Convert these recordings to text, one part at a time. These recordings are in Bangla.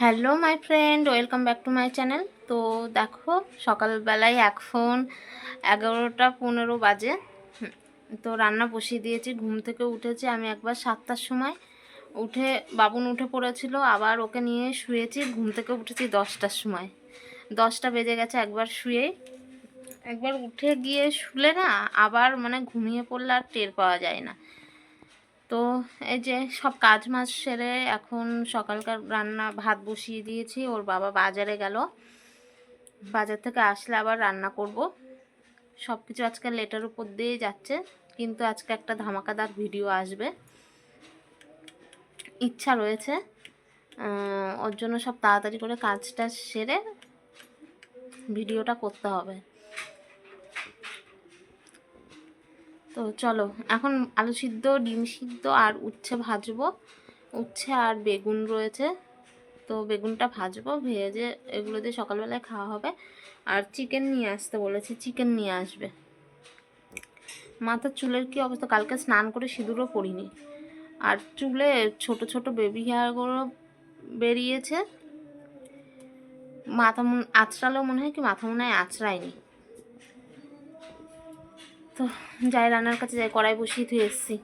Hello my friend, welcome back to my channel. তো দেখো, সকালবেলায় এখন এগারোটা পনেরো বাজে। তো রান্না বসিয়ে দিয়েছি। ঘুম থেকে উঠেছি আমি একবার সাতটার সময়। উঠে, বাবুন উঠে পড়েছিল, আবার ওকে নিয়ে শুয়েছি। ঘুম থেকে উঠেছি দশটার সময়। দশটা বেজে গেছে একবার শুয়ে একবার উঠে গিয়ে শুলে না, আবার মানে ঘুমিয়ে পড়লে আর টের পাওয়া যায় না। তো এই যে সব কাজ মাজ সেরে এখন সকালকার রান্না ভাত বসিয়ে দিয়েছি, ওর বাবা বাজারে গেল। বাজার থেকে আসলে আবার রান্না করব। সব কিছু আজকে লেটার উপর দিয়ে যাচ্ছে, কিন্তু আজকে একটা ধামাকাদার ভিডিও আসবে। ইচ্ছা রয়েছে ওর জন্য সব তাড়াতাড়ি করে কাজটা সেরে ভিডিওটা করতে হবে। তো চলো, এখন আলু সিদ্ধ, ডিম সিদ্ধ আর উচ্ছে ভাজবো। উচ্ছে আর বেগুন রয়েছে। তো বেগুনটা ভাজবো, ভেজে এগুলো দিয়ে সকালবেলায় খাওয়া হবে। আর চিকেন নিয়ে আসতে বলেছি চিকেন নিয়ে আসবে। মাথার চুলের কি অবস্থা? কালকে স্নান করে সিঁদুরও পরিনি আর চুলে ছোট ছোট বেবি হেয়ারগুলো বেরিয়েছে। মাথা মন আঁচড়ালেও মনে হয় কি মাথা মনে হয় আঁচড়ায়নি। তো যাই, রান্নার কাছে যাই, কড়াই বসিয়ে ধুয়ে এসেছি।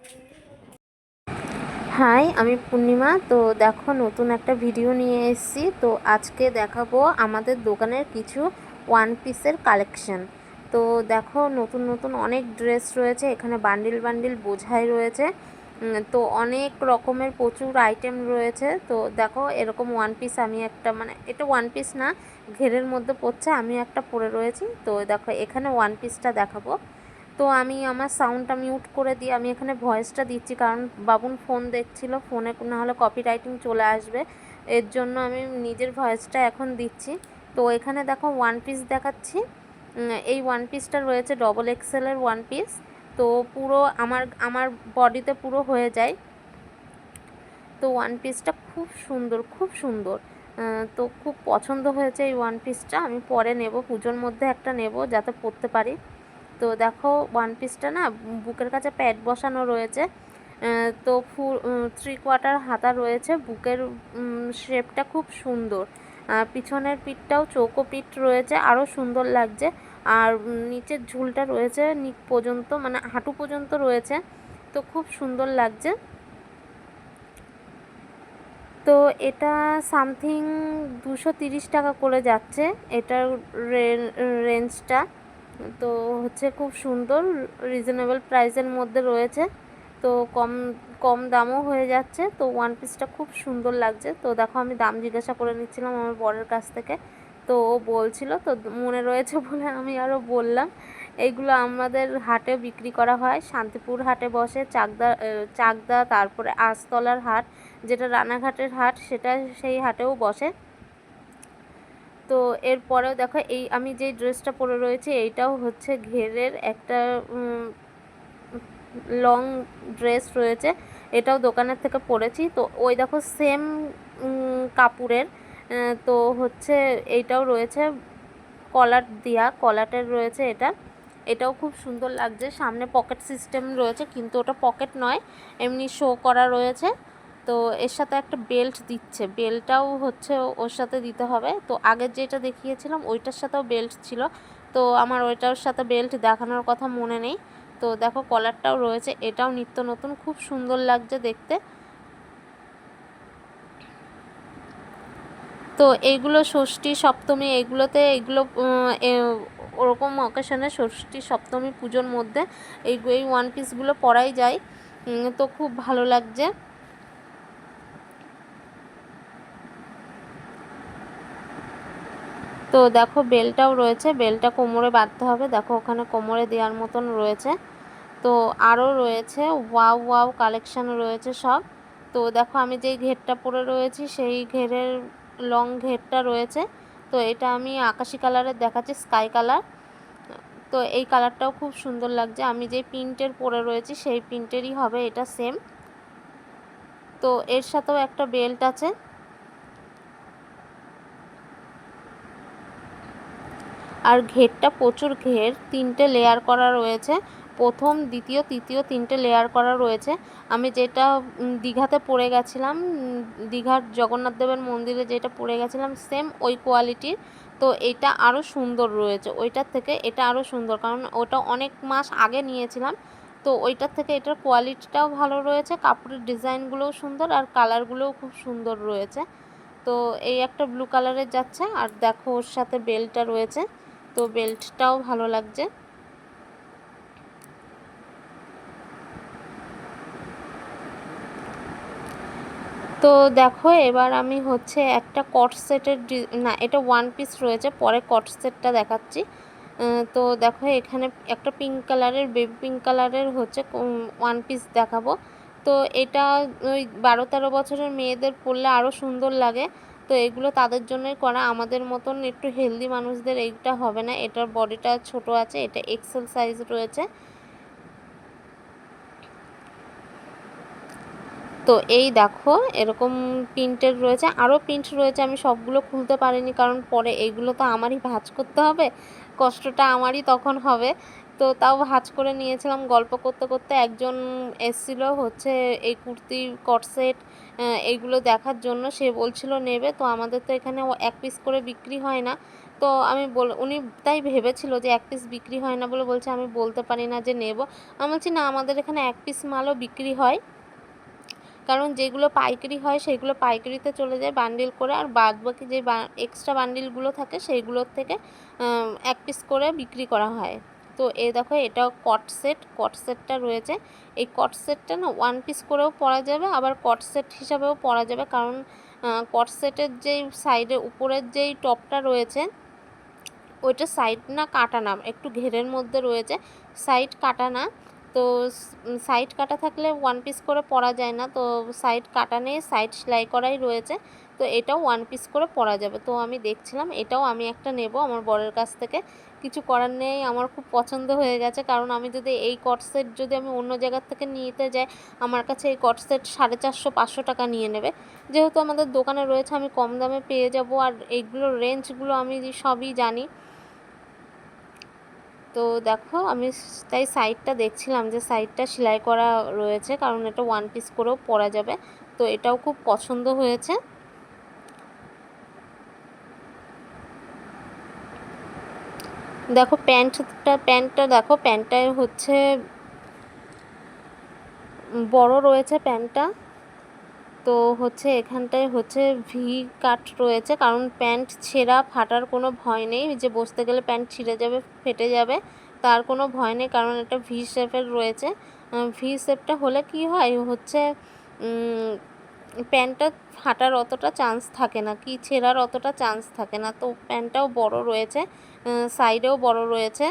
হাই, আমি পূর্ণিমা। তো দেখো, নতুন একটা ভিডিও নিয়ে এসেছি। তো আজকে দেখাবো আমাদের দোকানের কিছু ওয়ান পিসের কালেকশন তো দেখো, নতুন নতুন অনেক ড্রেস রয়েছে। এখানে বান্ডিল বান্ডিল বোঝাই রয়েছে। তো অনেক রকমের প্রচুর আইটেম রয়েছে। তো দেখো, এরকম ওয়ান পিস আমি একটা মানে এটা ওয়ান পিস না, ঘেরের মধ্যে পড়ছে, আমি একটা পরে রয়েছি। তো দেখো, এখানে ওয়ান পিসটা দেখাবো। তো আমি আমার সাউন্ডটা মিউট করে দিয়ে আমি এখানে ভয়েসটা দিচ্ছি। কারণ বাবুন ফোন দেখছিল ফোনে না হলে কপিরাইটিং চলে আসবে। এর জন্য আমি নিজের ভয়েসটা এখন দিচ্ছি। তো এখানে দেখো ওয়ান পিস দেখাচ্ছি। এই ওয়ান পিসটা রয়েছে ডবল এক্সেলের ওয়ান পিস তো পুরো আমার আমার বডিতে পুরো হয়ে যায়। তো ওয়ান পিসটা খুব সুন্দর খুব সুন্দর। তো খুব পছন্দ হয়েছে এই ওয়ান পিসটা আমি পরে নেব, পুজোর মধ্যে একটা নেব যাতে পরতে পারি। তো দেখো ওয়ান পিসটা না, বুকের কাছে প্যাড বসানো রয়েছে। তো ফুল থ্রি কোয়ার্টার হাতা রয়েছে। বুকের শেপটা খুব সুন্দর। পিছনের পিঠটাও চৌকো পিঠ রয়েছে আরও সুন্দর লাগছে। আর নিচের ঝুলটা রয়েছে নিচ পর্যন্ত মানে হাঁটু পর্যন্ত রয়েছে। তো খুব সুন্দর লাগছে। তো এটা সামথিং দুশো টাকা করে যাচ্ছে। এটার রেঞ্জটা তো হচ্ছে খুব সুন্দর রিজনেবল প্রাইসের মধ্যে রয়েছে। তো কম কম দামও হয়ে যাচ্ছে। তো ওয়ান পিসটা খুব সুন্দর লাগছে। তো দেখো আমি দাম জিজ্ঞাসা করে নিচ্ছিলাম আমার বরের কাছ থেকে। তো ও বলছিল, তো মনে রয়েছে বলে আমি আরও বললাম, এইগুলো আমাদের হাটে বিক্রি করা হয়। শান্তিপুর হাটে বসে, চাকদা চাকদা, তারপরে আস্তলার হাট, যেটা রানাঘাটের হাট সেটা সেই হাটেও বসে। তো এরপরেও দেখো এই আমি যেই ড্রেসটা পরে রয়েছে, এইটাও হচ্ছে ঘেরের একটা লং ড্রেস রয়েছে। এটাও দোকানের থেকে পরেছি। তো ওই দেখো সেম কাপড়ের তো হচ্ছে এইটাও রয়েছে কলার দেওয়া কলাটের রয়েছে এটা। এটাও খুব সুন্দর লাগছে। সামনে পকেট সিস্টেম রয়েছে, কিন্তু ওটা পকেট নয়, এমনি শো করা রয়েছে। তো এর সাথে একটা বেল্ট দিচ্ছে। বেল্টটাও হচ্ছে ওর সাথে দিতে হবে। তো আগের যেটা দেখিয়েছিলাম, ওইটার সাথেও বেল্ট ছিল। তো আমার ওইটার সাথে বেল্ট দেখানোর কথা মনে নেই। তো দেখো কলারটাও রয়েছে। এটাও নিত্য নতুন। খুব সুন্দর লাগছে দেখতে। তো এইগুলো ষষ্ঠী, সপ্তমী এইগুলোতে এইগুলো ওরকম অকেশনে ষষ্ঠী, সপ্তমী পুজোর মধ্যে এই ওয়ান পিসগুলো পরাই যায়। তো খুব ভালো লাগছে। তো দেখো, বেলটাও রয়েছে। বেলটা কোমরে বাঁধতে হবে। দেখো, ওখানে কোমরে দেওয়ার মতন রয়েছে। তো আরও রয়েছে। ওয়াও ওয়াও কালেকশান রয়েছে সব। তো দেখো, আমি যেই ঘেরটা পরে রয়েছি, সেই ঘেরের লং ঘেরটা রয়েছে। তো এটা আমি আকাশি কালারের দেখাচ্ছি, স্কাই কালার। তো এই কালারটাও খুব সুন্দর লাগছে। আমি যে প্রিন্টের পরে রয়েছি, সেই প্রিন্টেরই হবে এটা সেম। তো এর সাথেও একটা বেল্ট আছে। আর ঘেরটা প্রচুর ঘের, তিনটে লেয়ার করা রয়েছে। প্রথম, দ্বিতীয়, তৃতীয় তিনটে লেয়ার করা রয়েছে। আমি যেটা দীঘাতে পরে গেছিলাম দীঘার জগন্নাথ দেবের মন্দিরে যেটা পড়ে গেছিলাম সেম ওই কোয়ালিটির তো এটা আরও সুন্দর রয়েছে। ওইটার থেকে এটা আরও সুন্দর, কারণ ওটা অনেক মাস আগে নিয়েছিলাম। তো ওইটার থেকে এটার কোয়ালিটিটাও ভালো রয়েছে, কাপড়ের ডিজাইনগুলোও সুন্দর আর কালারগুলোও খুব সুন্দর রয়েছে। তো এই একটা ব্লু কালারের যাচ্ছে, আর দেখো ওর সাথে বেলটা রয়েছে। তো বেল্টটাও ভালো লাগছে। তো দেখো, এবার আমি হচ্ছে একটা কট সেটের না, এটা ওয়ান পিস রয়েছে, পরে কট সেটটা দেখাচ্ছি। তো দেখো, এখানে একটা পিঙ্ক কালারের বেবি পিঙ্ক কালারের হচ্ছে ওয়ান পিস দেখাবো। তো এটা ওই বারো তেরো বছরের মেয়েদের পরলে আরও সুন্দর লাগে। তো এগুলো তাদের জন্যই করা। আমাদের মতন একটু হেলদি মানুষদের এইটা হবে না। এটার বডিটা ছোট আছে, এটা এক্সেল সাইজ রয়েছে। তো এই দেখো, এরকম প্রিন্টের রয়েছে। আরও প্রিন্ট রয়েছে, আমি সবগুলো খুলতে পারিনি, কারণ পরে এইগুলো তো আমারই ভাঁজ করতে হবে, কষ্টটা আমারই তখন হবে। তো তাও ভাঁজ করে নিয়েছিলাম। গল্প করতে করতে একজন এসছিল হচ্ছে এই কুর্তি, কটসেট এইগুলো দেখার জন্য। সে বলছিল, নেবে? তো আমাদের তো এখানে এক পিস করে বিক্রি হয় না। তো আমি বল, উনি তাই ভেবেছিল যে এক পিস বিক্রি হয় না বলে বলছে, আমি বলতে পারি না যে নেব। আমি বলছি, না, আমাদের এখানে এক পিস মালও বিক্রি হয়। কারণ যেগুলো পাইকারি হয়, সেগুলো পাইকারিতে চলে যায় বান্ডিল করে। আর বাদ বাকি যে এক্সট্রা বান্ডিলগুলো থাকে সেইগুলোর থেকে এক পিস করে বিক্রি করা হয়। তো এই দেখো, এটা কট সেট কট সেটটা রয়েছে। এই কট সেটটা না ওয়ান পিস করেও পরা যাবে, আবার কট সেট হিসাবেও পরা যাবে। কারণ কট সেটের যেই সাইডের উপরের যেই টপটা রয়েছে, ওইটা সাইড না কাটা না, একটু ঘেরের মধ্যে রয়েছে। সাইড কাটা না, তো সাইড কাটা থাকলে ওয়ান পিস করে পরা যায় না। তো সাইড কাটা নেই সাইড সেলাই করাই রয়েছে। তো এটাও ওয়ান পিস করে পরা যাবে। তো আমি দেখছিলাম, এটাও আমি একটা নেব আমার বরের কাছ থেকে। কিছু করার নেই, আমার খুব পছন্দ হয়ে গেছে। কারণ আমি যদি এই কট সেট যদি আমি অন্য জায়গার থেকে নিতে যাই, আমার কাছে এই কট সেট সাড়ে চারশো, পাঁচশো টাকা নিয়ে নেবে। যেহেতু আমাদের দোকানে রয়েছে, আমি কম দামে পেয়ে যাব আর এইগুলোর রেঞ্জগুলো আমি সবই জানি। তো দেখো, আমি তাই সাইডটা দেখছিলাম যে সাইডটা সেলাই করা রয়েছে, কারণ এটা ওয়ান পিস করেও পরা যাবে। তো এটাও খুব পছন্দ হয়েছে। দেখো প্যান্টটা প্যান্টটা দেখো প্যান্টটায় হচ্ছে বড় রয়েছে প্যান্টটা। তো হচ্ছে এখানটায় হচ্ছে ভি কাট রয়েছে, কারণ প্যান্ট ছেঁড়া ফাটার কোনো ভয় নেই। যে বসতে গেলে প্যান্ট ছিঁড়ে যাবে, ফেটে যাবে, তার কোনো ভয় নেই, কারণ এটা ভি শেপের রয়েছে। ভি শেপটা হলে কি হয়? হচ্ছে প্যান্টটা ফাটার অতটা চান্স থাকে না, কি ছেঁড়ার অতটা চান্স থাকে না। তো প্যান্টটাও বড় রয়েছে সাইডেও বড় রয়েছে।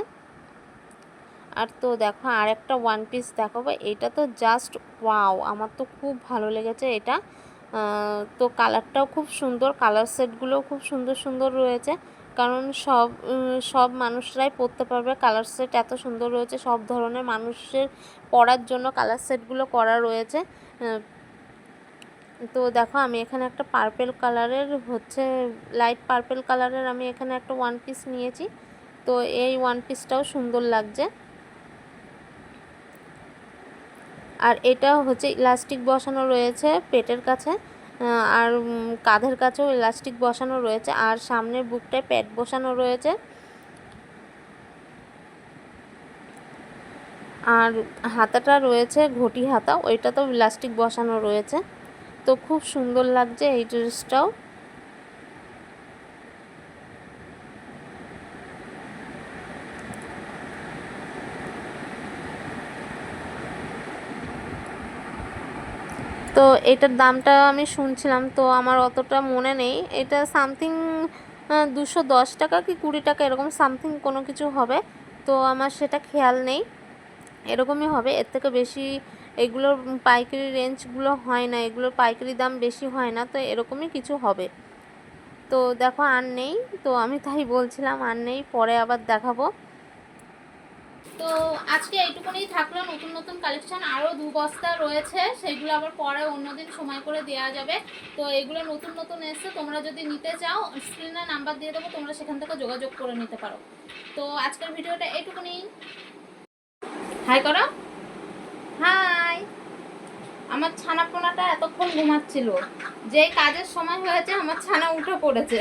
আর তো দেখো আর একটা ওয়ান পিস দেখাবো। এটা তো জাস্ট ওয়াও আমার তো খুব ভালো লেগেছে এটা। তো কালারটাও খুব সুন্দর কালার সেটগুলোও খুব সুন্দর সুন্দর রয়েছে। কারণ সব সব মানুষরাই পরতে পারবে কালার সেট এত সুন্দর রয়েছে, সব ধরনের মানুষের পরার জন্য কালার সেটগুলো করা রয়েছে। তো দেখো, আমি এখানে একটা পার্পেল কালারের হচ্ছে লাইট পার্পেল কালারের আমি এখানে একটা ওয়ান পিস নিয়েছি। তো এই ওয়ান পিসটাও সুন্দর লাগছে। আর এটা হচ্ছে ইলাস্টিক বসানো রয়েছে পেটের কাছে আর কাঁধের কাছেও ইলাস্টিক বসানো রয়েছে। আর সামনের বুকটায় প্যাড বসানো রয়েছে। আর হাতাটা রয়েছে, ঘটি হাতা, ওইটাতেও ইলাস্টিক বসানো রয়েছে। তো খুব সুন্দর লাগছে এই ড্রেসটাও। তো এটার দামটা আমি শুনছিলাম, তো আমার অতটা মনে নেই। এটা সামথিং দুশো দশ টাকা কি কুড়ি টাকা এরকম সামথিং কোনো কিছু হবে, তো আমার সেটা খেয়াল নেই। এরকমই হবে, এর থেকে বেশি এগুলোর পাইকারি রেঞ্জগুলো হয় না, এগুলোর পাইকারি দাম বেশি হয় না, তো এরকমই কিছু হবে। তো দেখো আর নেই, তো আমি তাই বলছিলাম আর নেই, পরে আবার দেখাবো। তো আজকে এইটুকুনি থাকল, নতুন নতুন কালেকশন আরও দু বস্তা রয়েছে, সেগুলো আবার পরে অন্যদিন সময় করে দেওয়া যাবে। তো এগুলো নতুন নতুন এসছে, তোমরা যদি নিতে চাও স্ক্রিনে নাম্বার দিয়ে দেবো, তোমরা সেখান থেকে যোগাযোগ করে নিতে পারো। তো আজকের ভিডিওটা এইটুকুনি হাই করো। হাই। আমার ছানা পোনাটা এতক্ষণ ঘুমাচ্ছিল। যে কাজের সময় হয়েছে, আমার ছানা উঠে পড়েছে।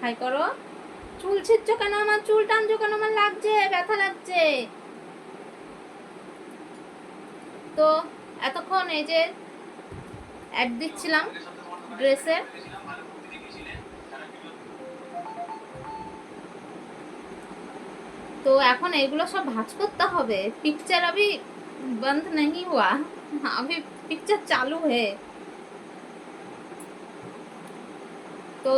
হাই করো। চুল ছিচ্ছ কেন? আমার চুল টানছো কেন? আমার লাগছে, ব্যথা লাগছে। তো এতক্ষণ এই যে অ্যাড দিচ্ছিলাম ড্রেসের তো এখন এগুলো সব ভাঁজ করতে হবে পিকচার अभी बंद नहीं हुआ अभी पिक्चर चालू है তো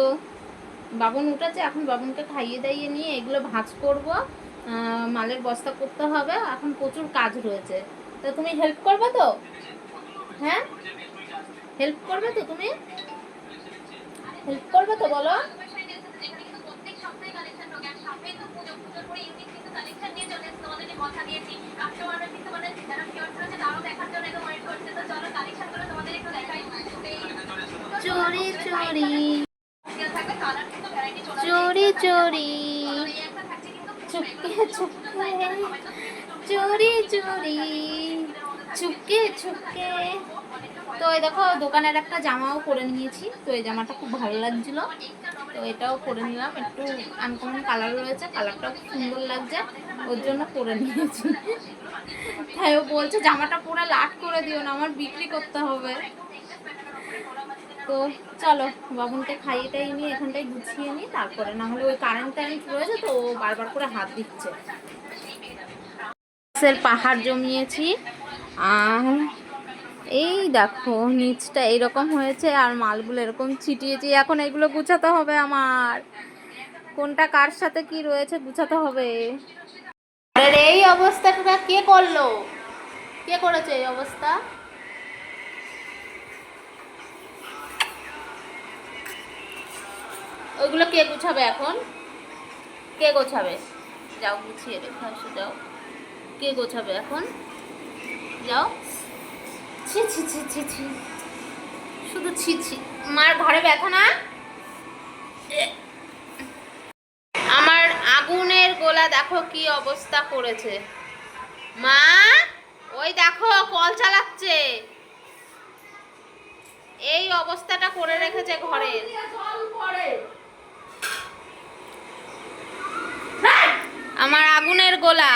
বাবন উঠেছে এখন বাবনকে খাইয়ে দাইয়ে নিয়ে এগুলো ভাঁজ করব আহ, মালের বস্তা করতে হবে এখন প্রচুর কাজ রয়েছে তো তুমি হেল্প করবে তো হ্যাঁ হেল্প করবে তো তুমি হেল্প করবে তো বলো চোরি চোরি। চোরি চোরি। চুপকে চুপকে। চোরি চোরি। চুপকে চুপকে। তো এই দেখো দোকানের একটা জামাও করে নিয়েছি। তো এই জামাটা খুব ভালো লাগছিল। তো এটাও করে নিলাম। একটু আনকমন কালার রয়েছে কালারটা খুব সুন্দর লাগছে, ওর জন্য করে নিয়েছি। তাই ও বলছে, জামাটা পুরো লাট করে দিও না, আমার বিক্রি করতে হবে। তো চলো, বাবুনকে খাইয়ে টাইয়ে নিয়ে এখানটায় গুছিয়ে নিই, তারপরে না হলে ওই কারেন্ট টারেন্ট রয়েছে তো ও বারবার করে হাত দিচ্ছে। পাহাড় জমিয়েছি আর এই দেখো, নিচটা এরকম হয়েছে আর মালগুলো এরকম ছিটিয়েছি এখন এগুলো গুছাতে হবে আমার। কোনটা কার সাথে কি রয়েছে গুছাতে হবে? এই অবস্থাটা কে করল? কে করেছে এই অবস্থা? ওইগুলো কে গুছাবে এখন? কে গোছাবে? যাও গুছিয়ে রেখে যাও। কে গোছাবে এখন? যাও। ছি ছি ছি ছি ছি। শুধু ছি ছি। মার ঘরে ব্যথা না? আমার আগুনের গোলা দেখো কি অবস্থা করেছে। মা, ওই দেখো, কল চালাচ্ছে। এই অবস্থাটা করে রেখেছে ঘরের আমার আগুনের গোলা।